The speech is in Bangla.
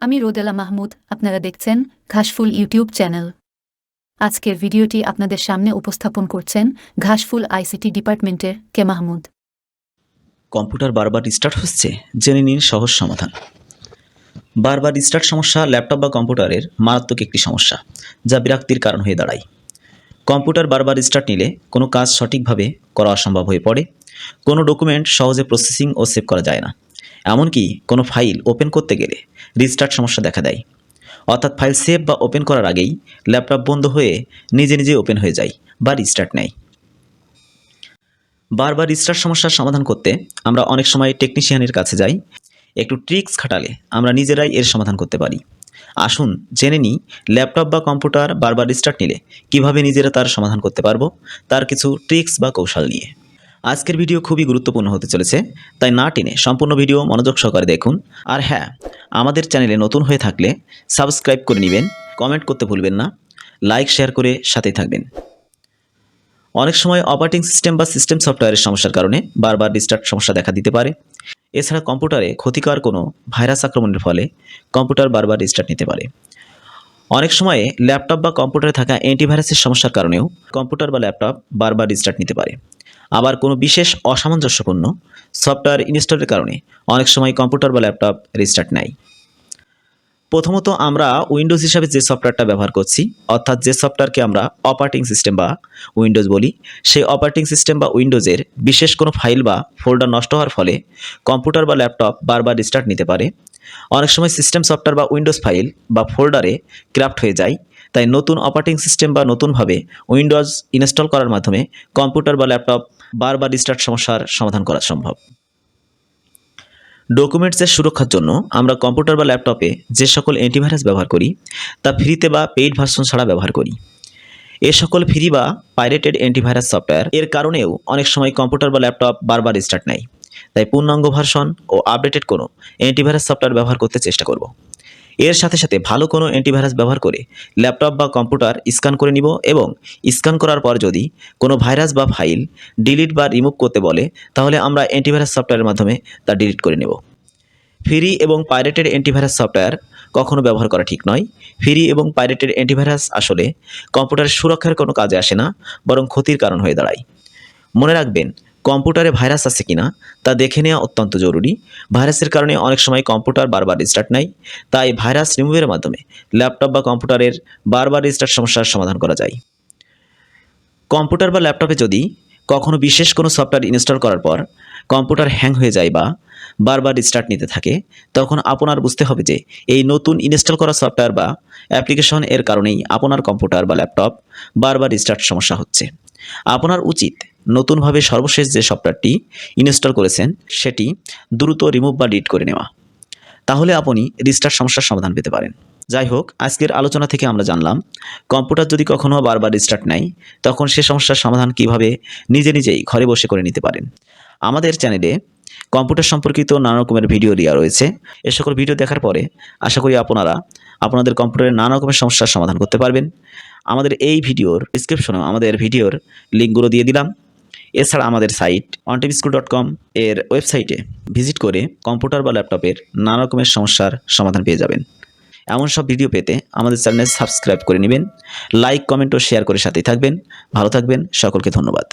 আমি রোদেলা মাহমুদ, আপনারা দেখছেন ঘাসফুল ইউটিউব চ্যানেল। আজকের ভিডিওটি আপনাদের সামনে উপস্থাপন করছেন ঘাসফুল আইসিটি ডিপার্টমেন্টের কে মাহমুদ। কম্পিউটার বারবার রিস্টার্ট হচ্ছে, জেনে নিন সহজ সমাধান। বারবার রিস্টার্ট সমস্যা ল্যাপটপ বা কম্পিউটারের মারাত্মক একটি সমস্যা, যা বিরক্তির কারণ হয়ে দাঁড়ায়। কম্পিউটার বারবার রিস্টার্ট নিলে কোনো কাজ সঠিকভাবে করা অসম্ভব হয়ে পড়ে, কোনো ডকুমেন্ট সহজে প্রসেসিং ও সেভ করা যায় না। এমনকি কোনো ফাইল ওপেন করতে গেলে রিস্টার্ট সমস্যা দেখা দেয়। অর্থাৎ ফাইল সেভ বা ওপেন করার আগেই ল্যাপটপ বন্ধ হয়ে নিজে নিজে ওপেন হয়ে যায় বা রিস্টার্ট নেয়। বারবার রিস্টার্ট সমস্যার সমাধান করতে আমরা অনেক সময় টেকনিশিয়ানের কাছে যাই। একটু ট্রিক্স খাটালে আমরা নিজেরাই এর সমাধান করতে পারি। আসুন জেনে নিই ল্যাপটপ বা কম্পিউটার বারবার রিস্টার্ট নিলে কীভাবে নিজেরা তার সমাধান করতে পারব, তার কিছু ট্রিক্স বা কৌশল নিয়ে। আজকের ভিডিও খুবই গুরুত্বপূর্ণ হতে চলেছে, তাই না টেনে সম্পূর্ণ ভিডিও মনোযোগ সহকারে দেখুন। আর হ্যাঁ আমাদের চ্যানেলে নতুন হয়ে থাকলে সাবস্ক্রাইব করে নেবেন, কমেন্ট করতে ভুলবেন না, লাইক, শেয়ার করে সাথেই থাকবেন। অনেক সময় অপারেটিং সিস্টেম বা সিস্টেম সফটওয়্যারের সমস্যার কারণে বারবার ডিস্টার্ট সমস্যা দেখা দিতে পারে। এছাড়া কম্পিউটারে ক্ষতিকর কোনো ভাইরাস আক্রমণের ফলে কম্পিউটার বারবার রিস্টার্ট নিতে পারে। অনেক সময়ে ল্যাপটপ বা কম্পিউটারে থাকা অ্যান্টিভাইরাসের সমস্যার কারণেও কম্পিউটার বা ল্যাপটপ বারবার রিস্টার্ট নিতে পারে। আবার কোনো বিশেষ অসামঞ্জস্যপূর্ণ সফটওয়্যার ইনস্টলের কারণে অনেক সময় কম্পিউটার বা ল্যাপটপ রিস্টার্ট নেয় প্রথমত আমরা উইন্ডোজ হিসাবে যে সফটওয়্যারটা ব্যবহার করছি, অর্থাৎ যে সফটওয়্যারকে আমরা অপারেটিং সিস্টেম বা উইন্ডোজ বলি, সেই অপারেটিং সিস্টেম বা উইন্ডোজের বিশেষ কোনো ফাইল বা ফোল্ডার নষ্ট হওয়ার ফলে কম্পিউটার বা ল্যাপটপ বারবার রিস্টার্ট নিতে পারে। অনেক সময় সিস্টেম সফটওয়্যার বা উইন্ডোজ ফাইল বা ফোল্ডারে ক্রাফট হয়ে যায়, তাই নতুন অপারেটিং সিস্টেম বা নতুনভাবে উইন্ডোজ ইনস্টল করার মাধ্যমে কম্পিউটার বা ল্যাপটপ বারবার রিস্টার্ট সমস্যার সমাধান করা সম্ভব। ডকুমেন্টসের সুরক্ষার জন্য আমরা কম্পিউটার বা ল্যাপটপে যে সকল অ্যান্টিভাইরাস ব্যবহার করি, তা ফ্রিতে বা পেইড ভার্সন ছাড়া ব্যবহার করি। এ সকল ফ্রি বা পাইরেটেড অ্যান্টিভাইরাস সফটওয়্যার এর কারণেও অনেক সময় কম্পিউটার বা ল্যাপটপ বারবার স্টার্ট নেয়। তাই পূর্ণাঙ্গ ভার্সন ও আপডেটেড কোনো অ্যান্টিভাইরাস সফটওয়্যার ব্যবহার করতে চেষ্টা করব। এর সাথে সাথে ভালো কোনো অ্যান্টিভাইরাস ব্যবহার করে ল্যাপটপ বা কম্পিউটার স্ক্যান করে নিব এবং স্ক্যান করার পর যদি কোনো ভাইরাস বা ফাইল ডিলিট বা রিমুভ করতে বলে, তাহলে আমরা অ্যান্টিভাইরাস সফটওয়্যারের মাধ্যমে তা ডিলিট করে নেব। ফ্রি এবং পাইরেটেড অ্যান্টিভাইরাস সফটওয়্যার কখনো ব্যবহার করা ঠিক নয়। ফ্রি এবং পাইরেটেড অ্যান্টিভাইরাস আসলে কম্পিউটারের সুরক্ষার কোনো কাজে আসে না, বরং ক্ষতির কারণ হয়ে দাঁড়ায়। মনে রাখবেন কম্পিউটারে ভাইরাস আছে কিনা তা দেখে নেওয়া অত্যন্ত জরুরি। ভাইরাসের কারণে অনেক সময় কম্পিউটার বারবার রিস্টার্ট নেয় তাই ভাইরাস রিমুভের মাধ্যমে ল্যাপটপ বা কম্পিউটারের বারবার রিস্টার্ট সমস্যার সমাধান করা যায়। কম্পিউটার বা ল্যাপটপে যদি কখনো বিশেষ কোনো সফটওয়্যার ইনস্টল করার পর কম্পিউটার হ্যাং হয়ে যায় বা বারবার রিস্টার্ট নিতে থাকে, তখন আপনার বুঝতে হবে যে এই নতুন ইনস্টল করা সফটওয়্যার বা অ্যাপ্লিকেশন এর কারণেই আপনার কম্পিউটার বা ল্যাপটপ বারবার রিস্টার্ট সমস্যা হচ্ছে। আপনার উচিত নতুনভাবে সর্বশেষ যে সফটওয়্যারটি ইনস্টল করেছেন, সেটি দ্রুত রিমুভ বা ডিলিট করে নেওয়া। তাহলে আপনি রিস্টার্ট সমস্যার সমাধান পেতে পারেন। যাই হোক, আজকের আলোচনা থেকে আমরা জানলাম, কম্পিউটার যদি কখনো বারবার রিস্টার্ট নেয়, তখন সে সমস্যার সমাধান কীভাবে নিজে নিজেই ঘরে বসে করে নিতে পারেন। আমাদের চ্যানেলে কম্পিউটার সম্পর্কিত নানা রকমের ভিডিও দেওয়া রয়েছে। এ সকল ভিডিও দেখার পরে আশা করি আপনারা আপনাদের কম্পিউটারের নানা রকমের সমস্যার সমাধান করতে পারবেন। আমাদের এই ভিডিওর ডিসক্রিপশনেও আমাদের ভিডিওর লিঙ্কগুলো দিয়ে দিলাম। এছাড়া আমাদের সাইট অনটিভিস্কুল ডট কম এর ওয়েবসাইটে ভিজিট করে কম্পিউটার বা ল্যাপটপের নানা রকমের সমস্যার সমাধান পেয়ে যাবেন। এমন সব ভিডিও পেতে আমাদের চ্যানেল সাবস্ক্রাইব করে নেবেন লাইক কমেন্ট ও শেয়ার করে সাথেই থাকবেন। ভালো থাকবেন, সকলকে ধন্যবাদ।